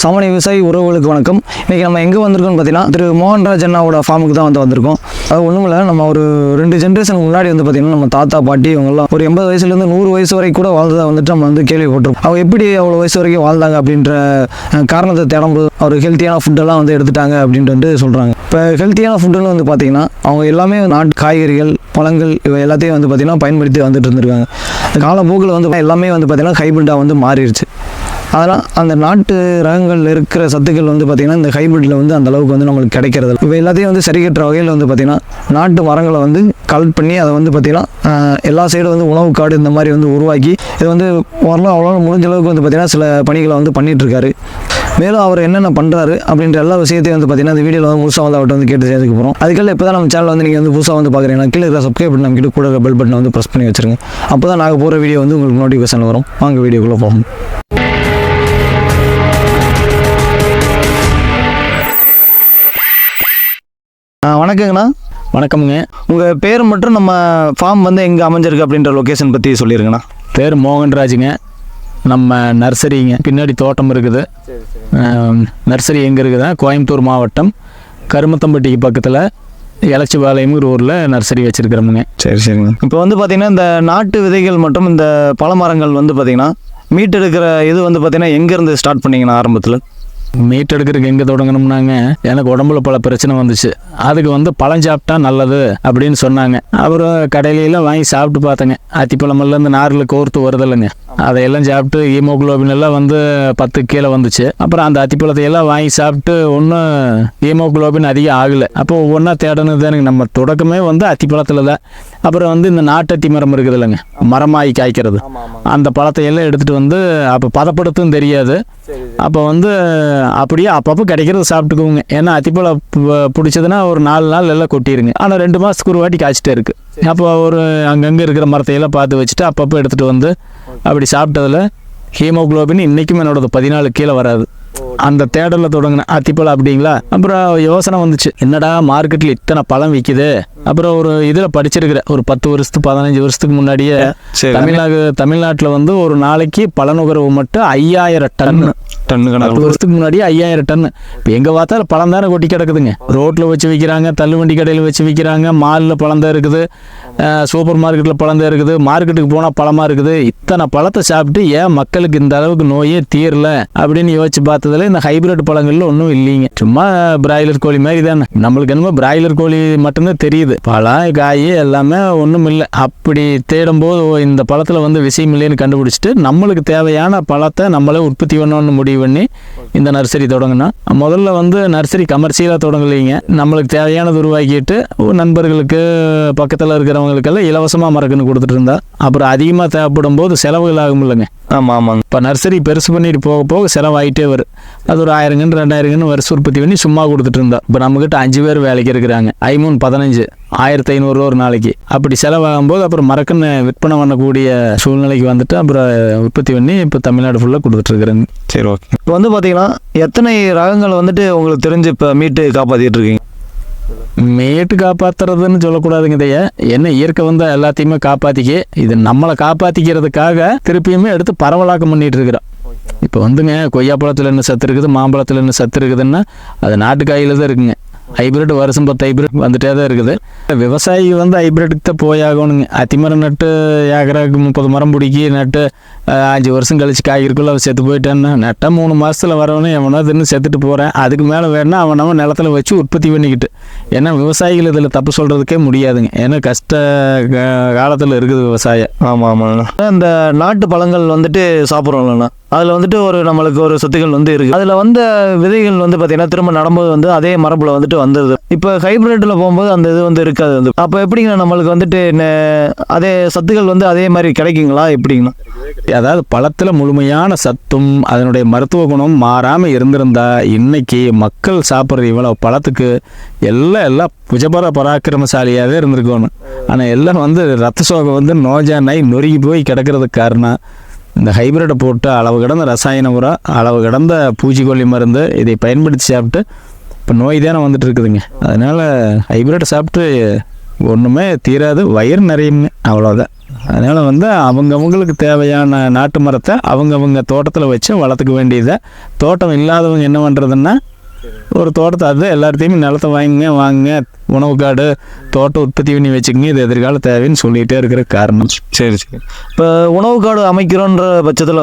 சமணி விவசாயி உறவுகளுக்கு வணக்கம். இன்றைக்கி நம்ம எங்கே வந்திருக்கோம்னு பார்த்தீங்கன்னா திரு மோகன்ராஜ் அண்ணாவோட ஃபார்முக்கு தான் வந்து வந்திருக்கோம். அது ஒன்றும் இல்லை நம்ம ஒரு ரெண்டு ஜென்ரேஷனுக்கு முன்னாடி வந்து பார்த்திங்கன்னா நம்ம தாத்தா பாட்டி இவங்கெல்லாம் ஒரு எண்பது வயசுலேருந்து நூறு வயசு வரைக்கும் கூட வாழ்ந்ததை வந்துட்டு நம்ம வந்து கேள்விப்பட்டிருக்கோம். அவங்க எப்படி அவ்வளோ வயசு வரைக்கும் வாழ்ந்தாங்க அப்படின்ற காரணத்தை தேடும்போது அவர் ஹெல்த்தியான ஃபுட்டெல்லாம் வந்து எடுத்துட்டாங்க அப்படின்ட்டு வந்து சொல்கிறாங்க இப்போ ஹெல்த்தியான ஃபுட்டுன்னு வந்து பார்த்திங்கன்னா அவங்க எல்லாமே நாட்டு காய்கறிகள் பழங்கள் இவை எல்லாத்தையும் வந்து பார்த்திங்கன்னா பயன்படுத்தி வந்துட்டு இருந்திருக்காங்க. காலப்போக்கில் வந்து எல்லாமே வந்து பார்த்திங்கன்னா ஹைபிரிட்டாக வந்து மாறிடுச்சு அதெல்லாம் அந்த நாட்டு ரகங்கள் இருக்கிற சத்துக்கள் வந்து பார்த்திங்கன்னா இந்த ஹைபிரிட்டில் வந்து அந்த அளவுக்கு வந்து நம்மளுக்கு கிடைக்கிறது இல்லை. எல்லாத்தையும் வந்து சரி கட்டுற வகையில் வந்து பார்த்திங்கன்னா நாட்டு மரங்களை வந்து கலெக்ட் பண்ணி அதை வந்து பார்த்திங்கன்னா எல்லா சைடும் வந்து உணவு காடு இந்த மாதிரி வந்து உருவாக்கி இது வந்து வரலாம் அவ்வளோ முடிஞ்ச அளவுக்கு வந்து பார்த்திங்கன்னா சில பணிகளை வந்து பண்ணிகிட்ருக்காரு மேலும் அவர் என்னென்ன பண்ணுறாரு அப்படின்ற எல்லா விஷயத்தையும் வந்து பார்த்திங்கன்னா இந்த வீடியோவில் வந்து முழுசாக வந்து அவர்கிட்ட வந்து கேட்டு சேர்த்துக்க போகிறோம் அதுக்கெல்லாம் இப்போ தான் நம்ம சேனல் வந்து நீங்கள் வந்து புதுசாக வந்து பார்க்குறீங்கன்னா கீழே இருக்கிற சப்ஸ்கிரைப் பண்ணி நம்ம கிட்ட கூட பெல் பட்டனை வந்து ப்ரெஸ் பண்ணி வச்சுருங்க. அப்போ தான் நாங்கள் போகிற வீடியோ வந்து உங்களுக்கு நோட்டிஃபிகேஷன் வரும். வாங்க வீடியோக்குள்ளே போகும் வணக்கங்கண்ணா. வணக்கமுங்க. உங்கள் பேர் மட்டும் நம்ம ஃபார்ம் வந்து எங்கே அமைஞ்சிருக்கு அப்படின்ற லொக்கேஷன் பற்றி சொல்லிடுங்கண்ணா பேர் மோகன்ராஜுங்க. நம்ம நர்சரிங்க. பின்னாடி தோட்டம் இருக்குது. நர்சரி எங்கே இருக்குதுன்னா கோயம்புத்தூர் மாவட்டம். கருமத்தம்பட்டிக்கு பக்கத்தில் எலச்சிபாளையம்ங்கிற ஊரில் நர்சரி வச்சுருக்கிறோமுங்க. சரி சரிங்க இப்போ வந்து பார்த்தீங்கன்னா இந்த நாட்டு விதைகள் மற்றும் இந்த பழமரங்கள் வந்து பார்த்தீங்கன்னா மீட்டெடுக்கிற இது வந்து பார்த்தீங்கன்னா எங்கேருந்து ஸ்டார்ட் பண்ணீங்கண்ணா ஆரம்பத்தில்? மீட் எடுக்கிறதுக்கு எங்கே தொடங்கணும்னாங்க? எனக்கு உடம்புல பல பிரச்சனை வந்துச்சு. அதுக்கு வந்து பழம் சாப்பிட்டா நல்லது அப்படின்னு சொன்னாங்க. அப்புறம் கடையிலலாம் வாங்கி சாப்பிட்டு பார்த்தேங்க. அத்திப்பழமெல்லாம் நாரில் கோர்த்து வருதில்லைங்க. அதையெல்லாம் சாப்பிட்டு ஹீமோகுளோபின் எல்லாம் வந்து பத்து கீழே வந்துச்சு. அப்புறம் அந்த அத்திப்பழத்தை எல்லாம் வாங்கி சாப்பிட்டு ஒன்றும் ஹீமோகுளோபின் அதிகம் ஆகலை. அப்போ ஒவ்வொன்றா தேடணும் தானுங்க. நம்ம தொடக்கமே வந்து அத்திப்பழத்தில் தான். அப்புறம் வந்து இந்த நாட்டத்தி மரம் இருக்குது இல்லைங்க மரமாகி காய்க்கிறது. அந்த பழத்தை எல்லாம் எடுத்துகிட்டு வந்து அப்போ பதப்படுத்தும் தெரியாது. அப்போ வந்து அப்படியே அப்பப்போ கிடைக்கிறத சாப்பிட்டுக்குவோங்க. ஏன்னா அத்திப்பழம் பிடிச்சதுன்னா ஒரு நாலு நாள் எல்லாம் கொட்டிடுங்க ஆனால் ரெண்டு மாதத்துக்கு ஒரு வாட்டி காய்ச்சிட்டே இருக்கு. அப்போ ஒரு அங்கங்கே இருக்கிற மரத்தையெல்லாம் பார்த்து வச்சுட்டு அப்பப்போ எடுத்துகிட்டு வந்து அப்படி சாப்பிட்டதில் ஹீமோகுளோபின் இன்றைக்கும் என்னோடது பதினாலு கீழே வராது. அந்த தேடலில் தொடங்கினேன் அத்திப்பழம் அப்படிங்களா? அப்புறம் யோசனை வந்துச்சு. என்னடா மார்க்கெட்டில் இத்தனை பழம் விற்கிது அப்புறம் ஒரு இதில் படிச்சிருக்கிறேன். ஒரு பத்து வருஷத்துக்கு பதினஞ்சு வருஷத்துக்கு முன்னாடியே தமிழ்நாடு தமிழ்நாட்டில் வந்து ஒரு நாளைக்கு பழ நுகர்வு மட்டும் ஐயாயிரம் டன். டன்னு பத்து வருஷத்துக்கு முன்னாடி ஐயாயிரம் டன். இப்போ எங்கே பார்த்தாலும் பழம் தானே கொட்டி கிடக்குதுங்க. ரோட்டில் வச்சு விற்கிறாங்க தள்ளுவண்டி கடையில் வச்சு விற்கிறாங்க மாலில் பழம் தான் இருக்குது. சூப்பர் மார்க்கெட்டில் பழம் தான் இருக்குது. மார்க்கெட்டுக்கு போனால் பழமாக இருக்குது. இத்தனை பழத்தை சாப்பிட்டு ஏன் மக்களுக்கு இந்த அளவுக்கு நோயே தீரல அப்படின்னு யோசிச்சு பார்த்ததுல இந்த ஹைபிரிட் பழங்கள்ல ஒன்றும் இல்லைங்க. சும்மா பிராய்லர் கோழி மாதிரி தானே. நம்மளுக்கு என்னமோ பிராய்லர் கோழி மட்டும்தான் தெரியுது. பழம் காய் எல்லாமே ஒன்றும் இல்லை அப்படி தேடும்போது இந்த பழத்தில் வந்து விஷயம் இல்லைன்னு கண்டுபிடிச்சிட்டு நம்மளுக்கு தேவையான பழத்தை நம்மளே உற்பத்தி பண்ணணும்னு முடிவு பண்ணி இந்த நர்சரி தொடங்கினோம் முதல்ல வந்து நர்சரி கமர்ஷியலாக தொடங்கலைங்க. நம்மளுக்கு தேவையானது உருவாக்கிட்டு நண்பர்களுக்கு பக்கத்தில் இருக்கிறவங்களுக்கெல்லாம் இலவசமாக மரக்கன்று கொடுத்துட்டு இருந்தா. அப்புறம் அதிகமாக தேவைப்படும் போது செலவுகள் ஆகும் இல்லைங்க ஆமாம் ஆமாங்க. இப்போ நர்சரி பெருசு பண்ணிட்டு போக போக செலவாயிட்டே வரும் அது ஒரு ஆயிரங்கன்னு ரெண்டாயிரங்கன்னு வருஷம் உற்பத்தி பண்ணி சும்மா கொடுத்துட்டு இருந்தா இப்போ நம்மக்கிட்ட அஞ்சு பேர் வேலைக்கு இருக்கிறாங்க. ஐமூணு பதினஞ்சு ஆயிரத்தி ஐநூறுரூவா ஒரு நாளைக்கு. அப்படி செலவாகும் போது அப்புறம் மரக்கன்னு விற்பனை பண்ணக்கூடிய சூழ்நிலைக்கு வந்துட்டு அப்புறம் உற்பத்தி பண்ணி இப்போ தமிழ்நாடு ஃபுல்லாக கொடுத்துட்ருக்குறேங்க சரி ஓகே இப்போ வந்து பார்த்தீங்கன்னா எத்தனை ரகங்கள் வந்துட்டு உங்களுக்கு தெரிஞ்சு இப்போ மீட்டு காப்பாற்றிட்டு இருக்கீங்க மேட்டு காப்பாத்துறதுன்னு சொல்லக்கூடாதுங்க இதைய என்ன இயற்கை வந்து எல்லாத்தையுமே காப்பாத்திக்க. இது நம்மளை காப்பாத்திக்கிறதுக்காக திருப்பியுமே எடுத்து பரவலாக்கம் பண்ணிட்டு இருக்கிறோம் இப்போ வந்துங்க கொய்யாப்பழத்தில் என்ன சத்து இருக்குது மாம்பழத்தில் என்ன சத்து இருக்குதுன்னா அது நாட்டுக்காயில் தான் இருக்குங்க. ஹைபிரிட் வருஷம் பத்து ஹைபிரிட் வந்துட்டே தான் இருக்குது. விவசாயி வந்து ஹைபிரிட்டுக்கு தான் போயாகணுங்க. அத்திமரம் நட்டு ஏக்கராக்கு முப்பது மரம் பிடிக்கி நட்டு அஞ்சு வருஷம் கழிச்சு காய்கறிக்குள்ள அவன் செத்து போயிட்டான்னா நட்டால் மூணு மாதத்தில் வரவனே எவனோ தின்னு செத்துட்டு போகிறேன் அதுக்கு மேலே வேணால் அவன் நம்ம நிலத்துல வச்சு உற்பத்தி பண்ணிக்கிட்டு. ஏன்னா விவசாயிகள் இதில் தப்பு சொல்கிறதுக்கே முடியாதுங்க. ஏன்னா கஷ்ட காலத்தில் இருக்குது விவசாயம். ஆமாம் ஆமாம் இந்த நாட்டு பழங்கள் வந்துட்டு சாப்பிட்றோம்லண்ணா அதில் வந்துட்டு ஒரு நம்மளுக்கு ஒரு சொத்துக்கள் வந்து இருக்குது அதில் வந்த விதைகள் வந்து பார்த்தீங்கன்னா திரும்ப நடும்போது வந்து அதே மரபில் வந்துட்டு வந்துடுது இப்போ ஹைப்ரிட்டில் போகும்போது அந்த இது வந்து இருக்காது வந்து. அப்போ எப்படிங்கண்ணா நம்மளுக்கு வந்துட்டு அதே சத்துக்கள் வந்து அதே மாதிரி கிடைக்குங்களா? எப்படிங்கண்ணா? அதாவது பழத்தில் முழுமையான சத்தும் அதனுடைய மருத்துவ குணம் மாறாமல் இருந்திருந்தா இன்றைக்கி மக்கள் சாப்பிட்ற இவ்வளோ பழத்துக்கு எல்லாம் எல்லாம் புஜபர பராக்கிரமசாலியாகவே இருந்திருக்கணும் ஆனால் எல்லாம் வந்து ரத்த சோகம் வந்து நோஜானாய் நொறுகி போய் கிடக்கிறதுக்கு காரணம் இந்த ஹைபிரிட்டை போட்டு அளவு கடந்த ரசாயன உரம் அளவு கடந்த பூச்சிக்கொல்லி மருந்து இதை பயன்படுத்தி சாப்பிட்டு இப்போ நோய் தானே வந்துட்டு இருக்குதுங்க. அதனால் ஹைபிரிட்டை சாப்பிட்டு ஒன்றுமே தீராது வயிறு நிறையுங்க அவ்வளோதான் அதனால் வந்து அவங்கவங்களுக்கு தேவையான நாட்டு மரத்தை அவங்கவங்க தோட்டத்தில் வச்சு வளர்த்துக்க வேண்டியதை தோட்டம் இல்லாதவங்க என்ன பண்ணுறதுன்னா ஒரு தோட்டத்தை அது எல்லாத்தையுமே நிலத்தை வாங்குங்க வாங்குங்க. உணவு காடு தோட்டம் உற்பத்தி பண்ணி வச்சுக்கோங்க. இது எதிர்கால தேவைன்னு சொல்லிகிட்டே இருக்கிற காரணம். சரி சரி. இப்போ உணவு காடு அமைக்கிறோன்ற பட்சத்தில்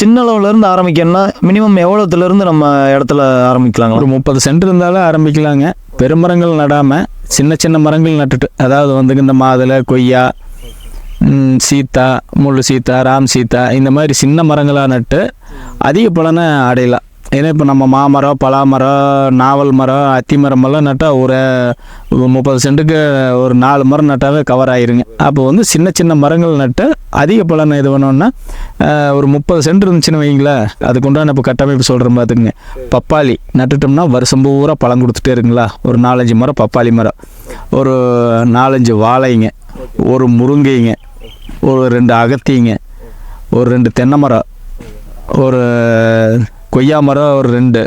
சின்ன அளவுலேருந்து ஆரம்பிக்கணும்னா மினிமம் எவ்வளோத்துலேருந்து நம்ம இடத்துல ஆரம்பிக்கலாங்களா ஒரு முப்பது சென்ட் இருந்தாலும் ஆரம்பிக்கலாங்க. பெருமரங்கள் நடாமல் சின்ன சின்ன மரங்கள் நட்டுட்டு அதாவது வந்து இந்த மாதுளை கொய்யா சீதா முள்ளு சீத்தா ராம் சீத்தா இந்த மாதிரி சின்ன மரங்களாக நட்டு அதிக பலனை அடையலாம். ஏன்னா இப்போ நம்ம மாமரம் பலாமரம் நாவல் மரம் அத்தி மரமெல்லாம் நட்டால் ஒரு முப்பது சென்ட்டுக்கு ஒரு நாலு மரம் நட்டாவே கவர் ஆயிருங்க. அப்போ வந்து சின்ன சின்ன மரங்கள் நட்டு அதிக பலனை இது பண்ணோன்னா ஒரு முப்பது சென்ட் இருந்துச்சுன்னு வைங்களேன் அதுக்குண்டான இப்போ கட்டமைப்பு சொல்கிறேன் பார்த்துக்குங்க பப்பாளி நட்டுட்டோம்னா வருஷம் பூரா பழம் கொடுத்துட்டே இருக்குங்களா? ஒரு நாலஞ்சு மரம் பப்பாளி மரம். ஒரு நாலஞ்சு வாழைங்க. ஒரு முருங்கைங்க ஒரு ரெண்டு அகத்திங்க ஒரு ரெண்டு தென்னை மரம் ஒரு கொய்யா மரம் ஒரு ரெண்டு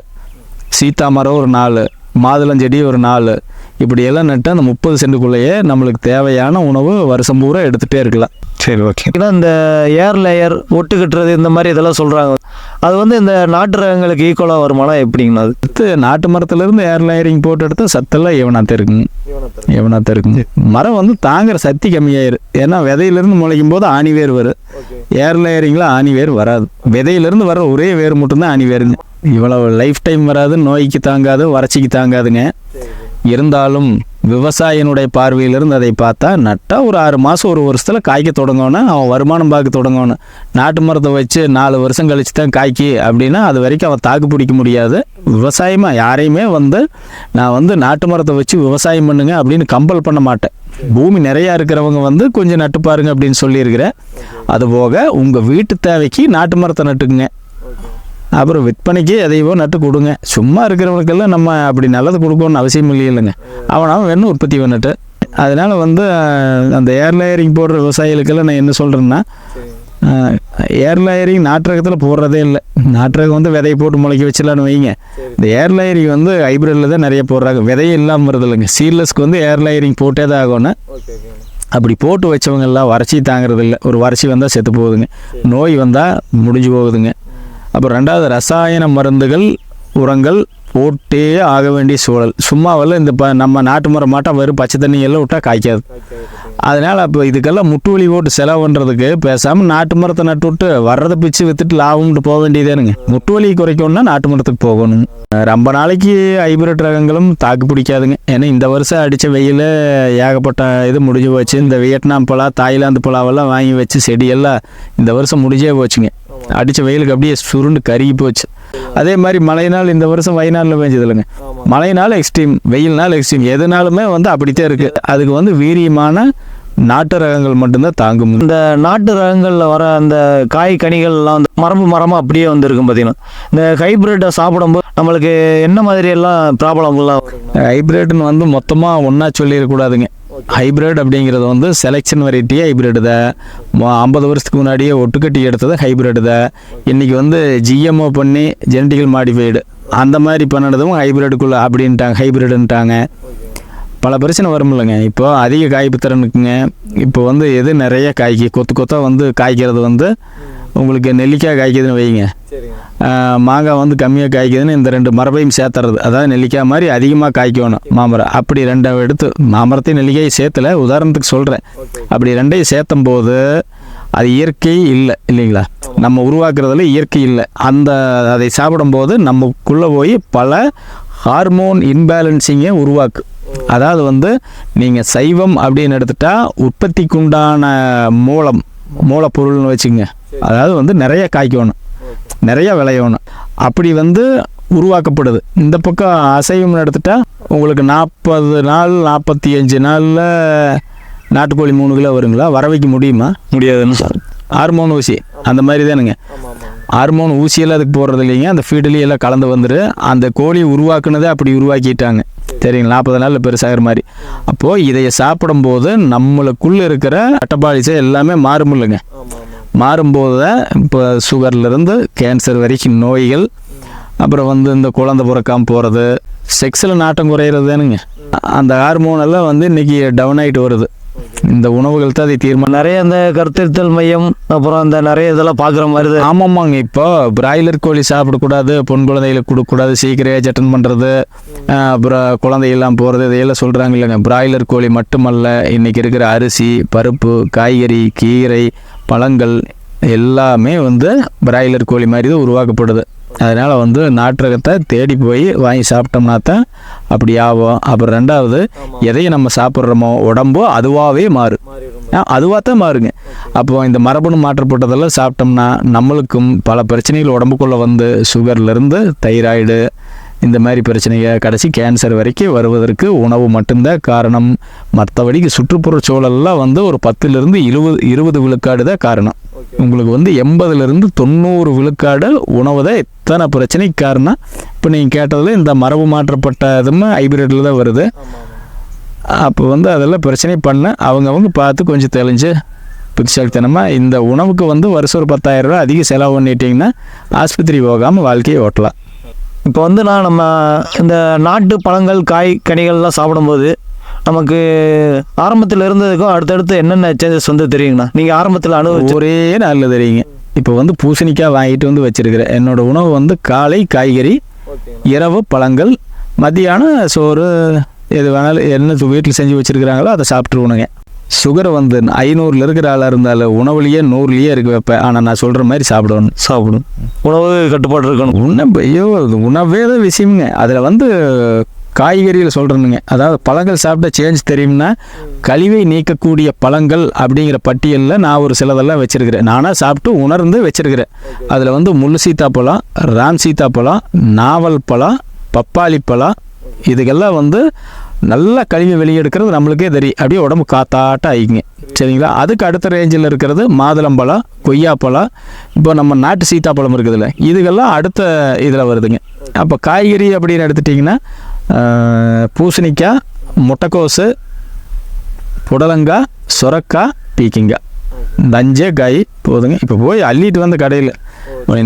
சீத்தா மரம் ஒரு நாலு மாதுளஞ்செடி ஒரு நாலு இப்படி எல்லாம் நட்டு அந்த முப்பது சென்ட்டுக்குள்ளேயே நம்மளுக்கு தேவையான உணவு வருஷம் பூரா எடுத்துகிட்டே இருக்கலாம். சரி ஓகே. இந்த ஏர் லேயர் ஒட்டு கட்டுறது இந்த மாதிரி இதெல்லாம் சொல்கிறாங்க அது வந்து இந்த நாட்டு ரகங்களுக்கு ஈக்குவலாக வருமானா எப்படிங்கண்ணா? அது அடுத்து நாட்டு மரத்துலேருந்து ஏர் லேயரிங் போட்டு எடுத்து சத்தெல்லாம் எவனாத்த இருக்குங்க? எவனாத்த இருக்குங்க? மரம் வந்து தாங்குற சக்தி கம்மியாயிரு ஏன்னா விதையிலேருந்து முளைக்கும் போது ஆணி வேர் வரும் ஏர் லேயரிங்கில் ஆணி வேர் வராது. விதையிலேருந்து வர ஒரே வேர் மட்டும்தான் ஆணி வேருங்க. இவ்வளவு லைஃப் டைம் வராது நோய்க்கு தாங்காது வறட்சிக்கு தாங்காதுங்க. இருந்தாலும் விவசாயினுடைய பார்வையிலிருந்து அதை பார்த்தா நட்டால் ஒரு ஆறு மாதம் ஒரு வருஷத்தில் காய்க்க தொடங்கணும் அவன் வருமானம் பார்க்க தொடங்கணும் நாட்டு மரத்தை வச்சு நாலு வருஷம் கழிச்சு தான் காய்க்கி அப்படின்னா அது வரைக்கும் அவன் தாக்கு பிடிக்க முடியாது. விவசாயமாக யாரையுமே வந்து நான் வந்து நாட்டு மரத்தை வச்சு விவசாயம் பண்ணுங்க அப்படின்னு கம்பல் பண்ண மாட்டேன். பூமி நிறையா இருக்கிறவங்க வந்து கொஞ்சம் நட்டு பாருங்க அப்படின்னு சொல்லியிருக்கிறேன். அதுபோக உங்கள் வீட்டு தேவைக்கு நாட்டு மரத்தை நட்டுக்குங்க. அப்புறம் விற்பனைக்கு எதையோ நட்டு கொடுங்க. சும்மா இருக்கிறவனுக்கெல்லாம் நம்ம அப்படி நல்லது கொடுக்கணும்னு அவசியம் இல்லைங்க. அவன் அவன் வேணும் உற்பத்தி பண்ணிட்டு. அதனால் வந்து அந்த ஏர் லேயரிங் போடுற விவசாயிகளுக்கெல்லாம் நான் என்ன சொல்கிறேன்னா ஏர் லேயரிங் நாட்டுரகத்தில் போடுறதே இல்லை. நாட்டுரகம் வந்து விதையை போட்டு முளைக்க வச்சிடலான்னு வைங்க. இந்த ஏர் லேயரிங் வந்து ஹைப்ரிட்டில் தான் நிறைய போடுறாங்க. விதையே இல்லாமல் வருது இல்லைங்க. சீட்லெஸ்க்கு வந்து ஏர் லேயரிங் போட்டே தான் ஆகணும். அப்படி போட்டு வச்சவங்க எல்லாம் வறட்சி தாங்கிறது இல்லை. ஒரு வறட்சி வந்தால் செத்து போகுதுங்க. நோய் வந்தால் முடிஞ்சு போகுதுங்க. அப்புறம் ரெண்டாவது ரசாயன மருந்துகள் உரங்கள் போட்டே ஆக வேண்டிய சூழல். சும்மாவில் இந்த ப நம்ம நாட்டு மரம் மாட்டா வெறும் பச்சை தண்ணி எல்லாம் விட்டால் காய்க்காது. அதனால் அப்போ இதுக்கெல்லாம் முட்டு வலி போட்டு செலவு பண்ணுறதுக்கு பேசாமல் நாட்டு மரத்தை நட்டு விட்டு வர்றதை பிச்சு விற்றுட்டு லாபம்ட்டு போக வேண்டியதானுங்க முட்டு வலி குறைக்கணும்னா நாட்டு மரத்துக்கு போகணும். ரொம்ப நாளைக்கு ஹைபிரிட் ரகங்களும் தாக்கு பிடிக்காதுங்க. ஏன்னா இந்த வருஷம் அடித்த வெயில் ஏகப்பட்ட இது முடிஞ்சு போச்சு. இந்த வியட்நாம் பலா தாய்லாந்து பலாவெல்லாம் வாங்கி வச்சு செடியெல்லாம் இந்த வருஷம் முடிஞ்சே போச்சுங்க. அடித்த வெயிலுக்கு அப்படியே சுருண்டு கருகி போச்சு. அதே மாதிரி மழைநாள் இந்த வருஷம் வயநாளில் பெஞ்சது இல்லைங்க மழைநாள் எக்ஸ்ட்ரீம் வெயில்னால எக்ஸ்ட்ரீம் எதுனாலுமே வந்து அப்படித்தான் இருக்குது அதுக்கு வந்து வீரியமான நாட்டு ரகங்கள் மட்டும்தான் தாங்கும். இந்த நாட்டு ரகங்களில் வர அந்த காய் கனிகள்லாம் வந்து மரபு மரமாக அப்படியே வந்துருக்கும் பார்த்தீங்கன்னா. இந்த ஹைப்ரிட்டை சாப்பிடும்போது நம்மளுக்கு என்ன மாதிரி எல்லாம் ப்ராப்ளம்லாம் ஹைப்ரிட்னு வந்து மொத்தமாக ஒன்றா சொல்லிடக்கூடாதுங்க ஹைப்ரிட் அப்படிங்கிறது வந்து செலெக்ஷன் வெரைட்டியே ஹைப்ரிட் தான் ஐம்பது வருஷத்துக்கு முன்னாடியே ஒட்டுக்கட்டி எடுத்தது ஹைப்ரிட் தான் இன்றைக்கி வந்து ஜிஎம்ஓ பண்ணி ஜெனட்டிக்கல் மாடிஃபைடு அந்த மாதிரி பண்ணினதும் ஹைப்ரிடுக்குள்ளே அப்படின்ட்டாங்க ஹைப்ரிடுன்ட்டாங்க பல பிரச்சனை வரும்லங்க இப்போது அதிக காய்ப்பு திறனுக்குங்க. இப்போ வந்து எது நிறைய காய்க்கு கொத்து கொத்தாக வந்து காய்க்கிறது வந்து உங்களுக்கு நெல்லிக்காய் காய்க்குதுன்னு வைங்க. மாங்காய் வந்து கம்மியாக காய்க்குதுன்னு இந்த ரெண்டு மரபையும் சேர்த்துறது. அதாவது நெல்லிக்காய் மாதிரி அதிகமாக காய்க்கணும் மாமரம். அப்படி ரெண்டை எடுத்து மாமரத்தையும் நெல்லிக்காய் சேர்த்துல உதாரணத்துக்கு சொல்கிறேன் அப்படி ரெண்டையும் சேர்த்தும் போது அது இயற்கை இல்லை இல்லைங்களா? நம்ம உருவாக்குறதுல இயற்கை இல்லை. அந்த அதை சாப்பிடும்போது நமக்குள்ளே போய் பல ஹார்மோன் இன்பேலன்சிங்கை உருவாக்கு. அதாவது வந்து நீங்கள் சைவம் அப்படின்னு எடுத்துட்டா உற்பத்திக்குண்டான மூலம் மூலப்பொருள்னு வச்சுங்க அதாவது வந்து நிறைய காய்க்கணும். நிறைய விளையணும். அப்படி வந்து உருவாக்கப்படுது. இந்த பக்கம் அசைவம்னு எடுத்துட்டா உங்களுக்கு நாற்பது நாள் நாற்பத்தி அஞ்சு நாளில் நாட்டுக்கோழி மூணு கிலோ வருங்களா? வர வைக்க முடியுமா? முடியாதுன்னு சார் ஹார்மோன் ஊசி. அந்த மாதிரி தானுங்க. ஹார்மோன் ஊசியெல்லாம் அதுக்கு போடுறது இல்லைங்க. அந்த ஃபீட்லேயும் எல்லாம் கலந்து வந்துரு. அந்த கோழி உருவாக்குனதை அப்படி உருவாக்கிட்டாங்க. சரிங்களா? நாற்பது நாளில் பெருசாகிற மாதிரி. அப்போது இதைய சாப்பிடும்போது நம்மளுக்குள்ளே இருக்கிற அட்டபாலிசை எல்லாமே மாறுமில்லைங்க. மாறும்போது தான் இப்போ சுகர்லேருந்து கேன்சர் வரைக்கும் நோய்கள் அப்புறம் வந்து இந்த குழந்தை பிறக்காம போகிறது செக்ஸில் நாட்டம் குறையிறது தானுங்க அந்த ஹார்மோன் எல்லாம் வந்து இன்றைக்கி டவுன் ஆகிட்டு வருது. இந்த உணவுகள் தான் அதை தீர்மானம் நிறைய அந்த கருத்திருத்தல் மையம் அப்புறம் அந்த நிறைய இதெல்லாம் பார்க்குற மாதிரி தான் ஆமாம்மாங்க இப்போ பிராய்லர் கோழி சாப்பிடக்கூடாது பொன் குழந்தைகளுக்கு கொடுக்கக்கூடாது சீக்கிரம் ஏஜ் அட்டன் பண்ணுறது அப்புறம் குழந்தையெல்லாம் போகிறது இதையெல்லாம் சொல்கிறாங்க இல்லைங்க. பிராய்லர் கோழி மட்டுமல்ல இன்றைக்கி இருக்கிற அரிசி பருப்பு காய்கறி கீரை பழங்கள் எல்லாமே வந்து பிராய்லர் கோழி மாதிரி தான் உருவாக்கப்படுது. அதனால் வந்து நாட்டு ரகத்தை தேடி போய் வாங்கி சாப்பிட்டோம்னா தான் அப்படி ஆகும். அப்புறம் ரெண்டாவது எதையும் நம்ம சாப்பிட்றோமோ உடம்போ அதுவாகவே மாறும். அதுவாக தான் மாறுங்க. அப்போ இந்த மரபணு மாற்றப்பட்டதெல்லாம் சாப்பிட்டோம்னா நம்மளுக்கும் பல பிரச்சனைகள் உடம்புக்குள்ளே வந்து சுகர்லேருந்து தைராய்டு இந்த மாதிரி பிரச்சனையை கடைசி கேன்சர் வரைக்கும் வருவதற்கு உணவு மட்டும்தான் காரணம். மற்றபடிக்கு சுற்றுப்புற சூழல்லாம் வந்து ஒரு பத்துலேருந்து இருபது இருபது விழுக்காடு தான் காரணம். உங்களுக்கு வந்து எண்பதுலேருந்து தொண்ணூறு விழுக்காடு உணவு தான் எத்தனை பிரச்சனைக்கு காரணம். இப்போ நீங்கள் கேட்டதில் இந்த மரபு மாற்றப்பட்ட இதுமே ஹைபிரிட்டில் தான் வருது. அப்போ வந்து அதெல்லாம் பிரச்சனை பண்ண அவங்கவுங்க பார்த்து கொஞ்சம் தெளிஞ்சு புத்திசாலித்தனமாக இந்த உணவுக்கு வந்து வருஷம் ஒரு பத்தாயிரம் ரூபாய் அதிக செலவு பண்ணிட்டீங்கன்னா ஆஸ்பத்திரி போகாமல் வாழ்க்கையை ஓட்டலாம். இப்போ வந்து நான் நம்ம இந்த நாட்டு பழங்கள் காய் கனிகள்லாம் சாப்பிடும்போது நமக்கு ஆரம்பத்தில் இருந்ததுக்கும் அடுத்தடுத்து என்னென்ன சேஞ்சஸ் வந்து தெரியுங்கண்ணா? நீங்கள் ஆரம்பத்தில் அனுபவிச்சு ஒரே நாளில் தெரியுங்க. இப்போ வந்து பூசணிக்காய் வாங்கிட்டு வந்து வச்சிருக்கிறேன் என்னோட உணவு வந்து காலை காய்கறி இரவு பழங்கள் மத்தியானம் சோறு எது வேணாலும் என்ன வீட்டில் செஞ்சு வச்சுருக்கிறாங்களோ அதை சாப்பிட்ருவணுங்க சுகர் வந்து ஐநூறில் இருக்கிற ஆளாக இருந்தாலும் உணவுலேயே நூறுலேயே இருக்க வைப்பேன் ஆனால் நான் சொல்கிற மாதிரி சாப்பிடணும் சாப்பிடும் உணவு கட்டுப்பாடு இருக்கணும். உணவு ஐயோ உணவே தான் விஷயமுங்க. அதில் வந்து காய்கறிகள் சொல்கிறேனுங்க அதாவது பழங்கள் சாப்பிட்ட சேஞ்ச் தெரியும்னா கழிவை நீக்கக்கூடிய பழங்கள் அப்படிங்கிற பட்டியலில் நான் ஒரு சிலதெல்லாம் வச்சுருக்கிறேன். நானாக சாப்பிட்டு உணர்ந்து வச்சுருக்கிறேன். அதில் வந்து முள்ளு சீத்தாப்பழம் ராம் சீத்தாப்பழம் நாவல் பழம் பப்பாளி பழம் இதுக்கெல்லாம் வந்து நல்லா கழிவு வெளியெடுக்கிறது நம்மளுக்கே தெரியும் அப்படியே உடம்பு காத்தாட்ட ஆயிக்குங்க சரிங்களா? அதுக்கு அடுத்த ரேஞ்சில் இருக்கிறது மாதுளம்பழம் கொய்யாப்பழம் இப்போ நம்ம நாட்டு சீத்தாப்பழம் இருக்குதுல்ல இதுகெல்லாம் அடுத்த இதில் வருதுங்க. அப்போ காய்கறி அப்படின்னு எடுத்துட்டிங்கன்னா பூசணிக்காய் முட்டைக்கோசு புடலங்காய் சுரக்காய் பீக்கிங்காய். இந்த அஞ்சே காய் போதுங்க. இப்போ போய் அள்ளிட்டு வந்த கடையில்.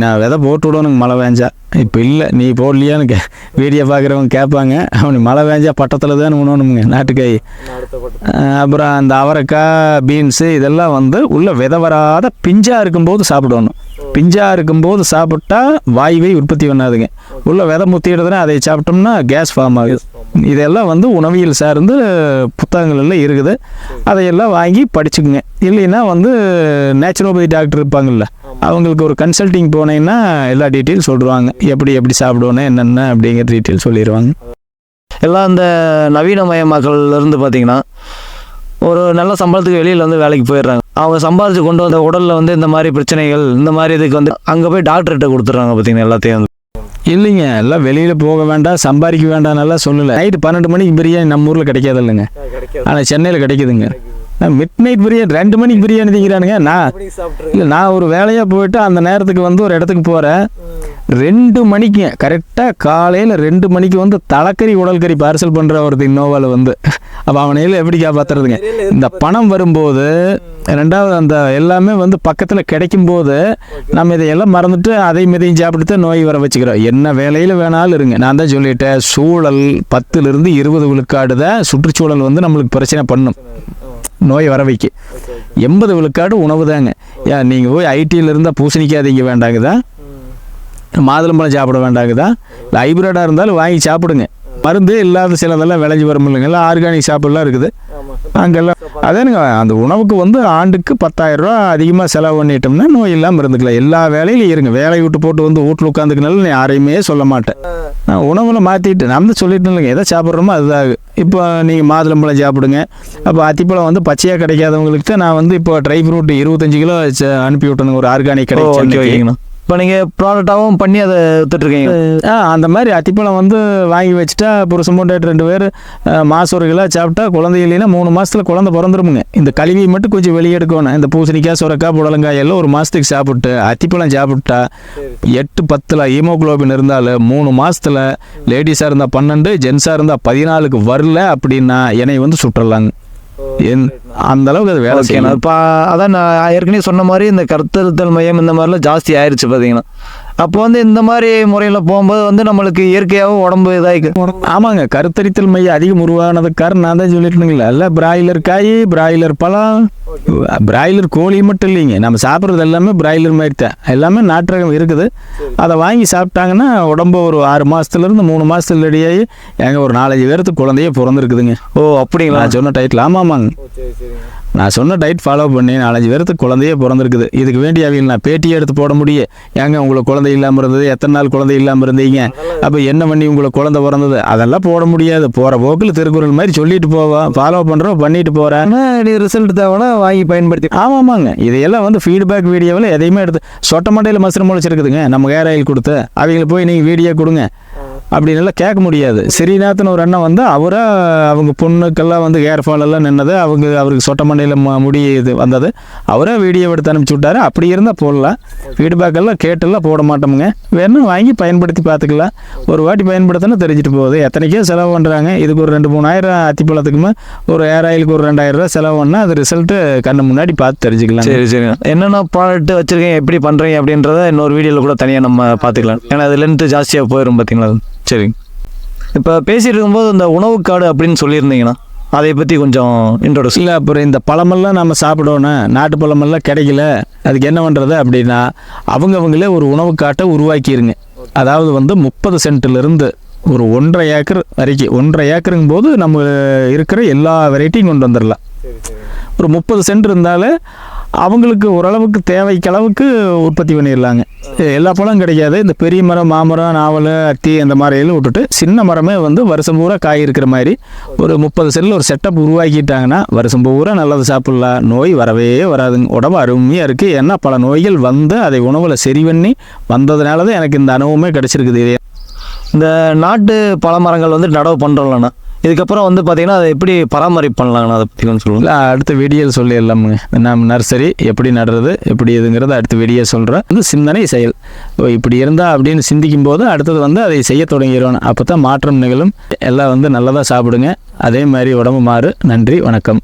நான் விதை போட்டு விடணுங்க மழை வேஞ்சா இப்போ இல்லை நீ போடலையான்னு கே வீடியோ பார்க்குறவங்க கேட்பாங்க. அவனுக்கு மழை வேஞ்சா பட்டத்தில் தான் உணணுமுங்க நாட்டுக்காய். அப்புறம் அந்த அவரைக்காய் பீன்ஸு இதெல்லாம் வந்து உள்ளே விதை வராத பிஞ்சாக இருக்கும்போது சாப்பிடணும். பிஞ்சாக இருக்கும்போது சாப்பிட்டா வாயுவை உற்பத்தி பண்ணாதுங்க. உள்ளே விதை முத்திடுதுன்னா அதை சாப்பிட்டோம்னா கேஸ் ஃபார்ம் ஆகுது. இதெல்லாம் வந்து உணவியல் சார்ந்து புத்தகங்கள்லாம் இருக்குது. அதையெல்லாம் வாங்கி படிச்சுக்குங்க. இல்லைன்னா வந்து நேச்சுரோபதி டாக்டர் இருப்பாங்கல்ல அவங்களுக்கு ஒரு கன்சல்டிங் போனீங்கன்னா எல்லா டீட்டெயில் சொல்லிடுவாங்க எப்படி எப்படி சாப்பிடணும் என்னென்ன அப்படிங்கிற டீட்டெயில் சொல்லிடுவாங்க. எல்லாம் இந்த நவீனமயமாக்கல்ல இருந்து பார்த்தீங்கன்னா ஒரு நல்ல சம்பளத்துக்கு வெளியில் வந்து வேலைக்கு போயிடுறாங்க. அவங்க சம்பாதிச்சு கொண்டு வந்த உடலில் வந்து இந்த மாதிரி பிரச்சனைகள் இந்த மாதிரி இதுக்கு வந்து அங்கே போய் டாக்டர்கிட்ட கொடுத்துட்றாங்க பார்த்தீங்கன்னா எல்லாத்தையும் வந்து. இல்லைங்க எல்லாம் வெளியில் போக வேண்டாம் சம்பாதிக்க வேண்டாம்னெல்லாம் சொல்லலை. நைட்டு பன்னெண்டு மணிக்கு பிரியாணி நம்ம ஊரில் கிடைக்காது. இல்லைங்க ஆனால் சென்னையில் கிடைக்குதுங்க. மிட் நைட் பிரியாணி ரெண்டு மணிக்கு பிரியாணி திங்கிறானுங்க. நான் இல்லை நான் ஒரு வேலையாக போயிட்டு அந்த நேரத்துக்கு வந்து ஒரு இடத்துக்கு போகிறேன் ரெண்டு மணிக்கு கரெக்டாக காலையில் ரெண்டு மணிக்கு வந்து தலைக்கறி உடல்கறி பார்சல் பண்ணுற ஒருத்தர் இன்னோவாவில் வந்து. அப்போ அவனையில் எப்படி காப்பாற்றுறதுங்க இந்த பணம் வரும்போது ரெண்டாவது அந்த எல்லாமே வந்து பக்கத்தில் கிடைக்கும்போது நம்ம இதையெல்லாம் மறந்துட்டு அதையும் இதையும் சாப்பிட்டு தான் நோய் வர வச்சுக்கிறோம். என்ன வேலையில் வேணாலும் இருங்க. நான் தான் சொல்லிட்டேன் சூழல் பத்துலேருந்து இருபது விழுக்காடு தான் சுற்றுச்சூழல் வந்து நம்மளுக்கு பிரச்சனை பண்ணும். நோய் வர வைக்க. எண்பது விழுக்காடு உணவு தாங்க. ஏன் நீங்கள் போய் ஐடியில் இருந்தால் பூசணிக்காதீங்க வேண்டாங்க தான். மாதுளம்பழம் சாப்பிட வேண்டாங்குதா? ஹைப்ரிடாக இருந்தாலும் வாங்கி சாப்பிடுங்க. மருந்து இல்லாத சிலதெல்லாம் விளைஞ்சி வரும் இல்லைங்க எல்லாம் ஆர்கானிக் ஷாப்பெல்லாம் இருக்குது அங்கெல்லாம் அதானுங்க அந்த உணவுக்கு வந்து ஆண்டுக்கு பத்தாயிரம் ரூபா அதிகமாக செலவு பண்ணிட்டோம்னா நோய் இல்லாமல் இருந்துக்கலாம். எல்லா வேலையிலும் இருங்க. வேலையை விட்டு போட்டு வந்து வீட்டில் உட்காந்துக்கனால நான் யாரையுமே சொல்ல மாட்டேன். நான் உணவில் மாற்றிட்டு நான் தான் சொல்லிட்டு இல்லைங்க. எதை சாப்பிட்றோமோ அதுதான். இப்போ நீங்கள் மாதுளம்பழம் சாப்பிடுங்க. அப்போ அத்திப்பழம் வந்து பச்சையாக கிடைக்காதவங்களுக்கு தான் நான் வந்து இப்போ ட்ரை ஃப்ரூட் இருபத்தஞ்சு கிலோ அனுப்பி விட்டேனுங்க. ஒரு ஆர்கானிக் கடை ஓகே சென்னைக்கு. ஓகேங்கண்ணா இப்போ நீங்கள் ப்ராடக்டாகவும் பண்ணி அதை விற்றுட்ருக்கீங்க ஆ அந்த மாதிரி அத்திப்பழம் வந்து வாங்கி வச்சுட்டா புருஷன் பொண்டாட்டி ரெண்டு பேர் மாதம் ஒரு கிலோ சாப்பிட்டா குழந்தை இல்லைன்னா மூணு மாதத்தில் குழந்த பிறந்துருமுங்க. இந்த கழுவி மட்டும் கொஞ்சம் வெளியே எடுக்கணும். இந்த பூசணிக்காய் சுரக்காய் புடலங்காய் எல்லாம் ஒரு மாதத்துக்கு சாப்பிட்டு அத்திப்பழம் சாப்பிட்டா எட்டு பத்தில் ஹீமோகுளோபின் இருந்தாலும் மூணு மாதத்தில் லேடிஸாக இருந்தால் பன்னெண்டு ஜென்ஸாக இருந்தால் பதினாலுக்கு வரல அப்படின்னா என்னை வந்து சுட்டுறலாங்க. அந்த அளவுக்கு அது வேலை செய்யணும் இப்போ அதான் நான் ஏற்கனவே சொன்ன மாதிரி இந்த கருத்தறுத்தல் மையம் இந்த மாதிரிலாம் ஜாஸ்தி ஆயிருச்சு பார்த்தீங்கன்னா அப்போ வந்து இந்த மாதிரி முறையில் போகும்போது வந்து நம்மளுக்கு இயற்கையாகவும் உடம்பு இதாகி ஆமாங்க கருத்தரித்தல் மையம் அதிகம் உருவானதுக்கு காரணம் நான் தான் சொல்லிட்டுங்களா இல்லை பிராய்லர் காய் பிராய்லர் பழம். பிராய்லர் கோழி மட்டும் இல்லைங்க. நம்ம சாப்பிட்றது எல்லாமே பிராய்லர் மாதிரி தான் எல்லாமே நாட்டு இருக்குது. அதை வாங்கி சாப்பிட்டாங்கன்னா உடம்பு ஒரு ஆறு மாதத்துலேருந்து மூணு மாதத்துல ரெடியாகி எங்க ஒரு நாலஞ்சு பேருக்கு குழந்தையே பிறந்திருக்குதுங்க. ஓ அப்படிங்களா? நான் சொன்ன டைட்டில் ஆமாம் ஆமாங்க நான் சொன்ன டயட் ஃபாலோ பண்ணி நாலஞ்சு பேருக்கு குழந்தையே பிறந்திருக்குது. இதுக்கு வேண்டி அவங்க நான் பேட்டியே எடுத்து போட முடியும். ஏங்க உங்களுக்கு குழந்தை இல்லாமல் இருந்தது? எத்தனை நாள் குழந்தை இல்லாமல் இருந்தீங்க? அப்போ என்ன பண்ணி உங்களுக்கு குழந்தை பிறந்தது? அதெல்லாம் போட முடியாது. போகிற போக்கில் திருக்குறள் மாதிரி சொல்லிட்டு போவோம் ஃபாலோ பண்ணுறோம் பண்ணிட்டு போகிறேன் ரிசல்ட் தேவைன்னா வாங்கி பயன்படுத்தி ஆமாமாங்க. இதையெல்லாம் வந்து ஃபீட்பேக் வீடியோவில் எதையுமே எடுத்து சொட்டமண்டையில் மசுரம் முளைச்சிருக்குதுங்க. நம்ம ஹேர் ஆயில் கொடுத்து அவங்களுக்கு போய் நீங்கள் வீடியோ கொடுங்க. அப்படின்னு எல்லாம் கேட்க முடியாது. ஸ்ரீநாத்னு ஒரு அண்ணன் வந்து அவராக அவங்க பொண்ணுக்கெல்லாம் வந்து ஹேர் ஃபால் எல்லாம் நின்னது அவங்க அவருக்கு சொட்ட மண்டையில் ம- முடி இது வந்தது. அவரே வீடியோ எடுத்து அனுப்பிச்சி விட்டாரு. அப்படி இருந்தால் போடலாம். ஃபீட்பேக் எல்லாம் கேட்டெல்லாம் போட மாட்டோமுங்க. வேணும் வாங்கி பயன்படுத்தி பார்த்துக்கலாம். ஒரு வாட்டி பயன்படுத்தினா தெரிஞ்சுட்டு போகுது. எத்தனைக்கோ செலவு பண்ணுறாங்க இதுக்கு ஒரு ரெண்டு மூணாயிரம் அத்திப்பழத்துக்குமே ஒரு ஏர் ஆயிலுக்கு ஒரு ரெண்டாயிரம் ரூபா செலவு பண்ணால் அது ரிசல்ட்டு கண்ணு முன்னாடி பார்த்து தெரிஞ்சுக்கலாம் சரி சரி. என்னென்ன ப்ராடக்ட் வச்சுருக்கீங்க எப்படி பண்ணுறீங்க அப்படின்றத இன்னொரு வீடியோவில் கூட தனியாக நம்ம பார்த்துக்கலாம். ஏன்னா அது லென்த்து ஜாஸ்தியாக போயிடும் பார்த்தீங்களா? சரி. இப்போ பேசிட்டு இருக்கும்போது இந்த உணவு காடு அப்படின்னு சொல்லியிருந்தீங்கன்னா அதை பற்றி கொஞ்சம் இன்ட்ரோடியூஸ் இல்லை அப்புறம் இந்த பழமெல்லாம் நம்ம சாப்பிடணும் நாட்டு பழமெல்லாம் கிடைக்கல. அதுக்கு என்ன பண்ணுறது அப்படின்னா அவங்க அவங்களே ஒரு உணவு காட்டை உருவாக்கிருங்க. அதாவது வந்து முப்பது சென்ட்லேருந்து ஒரு ஒன்றரை ஏக்கர் வரைக்கும் ஒன்றரை ஏக்கருங்கும் போது நம்ம இருக்கிற எல்லா வெரைட்டியும் கொண்டு வந்துடலாம் ஒரு முப்பது சென்ட் இருந்தாலே அவங்களுக்கு ஓரளவுக்கு தேவைக்கு அளவுக்கு உற்பத்தி பண்ணிடலாங்க எல்லா பழம் கிடைக்காது. இந்த பெரிய மரம் மாமரம் நாவல் அத்தி அந்த மாதிரியெல்லாம் விட்டுட்டு சின்ன மரமே வந்து வருஷம் பூரா காய் இருக்கிற மாதிரி ஒரு முப்பது செல்லில் ஒரு செட்டப் உருவாக்கிட்டாங்கன்னா வருஷம் பூரா நல்லது சாப்பிட்லாம். நோய் வரவே வராதுங்க. உடம்பு அருமையாக இருக்குது ஏன்னா பல நோய்கள் வந்து அதை உணவில் சரி பண்ணி வந்ததுனால தான் எனக்கு இந்த அனுபவமே கிடச்சிருக்குது. இந்த நாட்டு பழமரங்கள் வந்து நடவு பண்ணுறோம்லண்ணா இதுக்கப்புறம் வந்து பார்த்தீங்கன்னா அதை எப்படி பராமரிப்பு பண்ணலாங்கண்ணா அதை பற்றி கொஞ்சம் சொல்லுங்கள் இல்லை அடுத்த வீடியோவில் சொல்லிடலாமுங்க. நம்ம நர்சரி எப்படி நடுறது எப்படி இதுங்கிறத அடுத்த வீடியோ சொல்கிறேன் வந்து சிந்தனை செயல். ஓ இப்படி இருந்தால் அப்படின்னு சிந்திக்கும் போது அடுத்தது வந்து அதை செய்ய தொடங்கிடுவேன். அப்போ தான் மாற்றம் நிகழும். எல்லாம் வந்து நல்லதாக சாப்பிடுங்க. அதே மாதிரி உடம்பு மாறு. நன்றி வணக்கம்.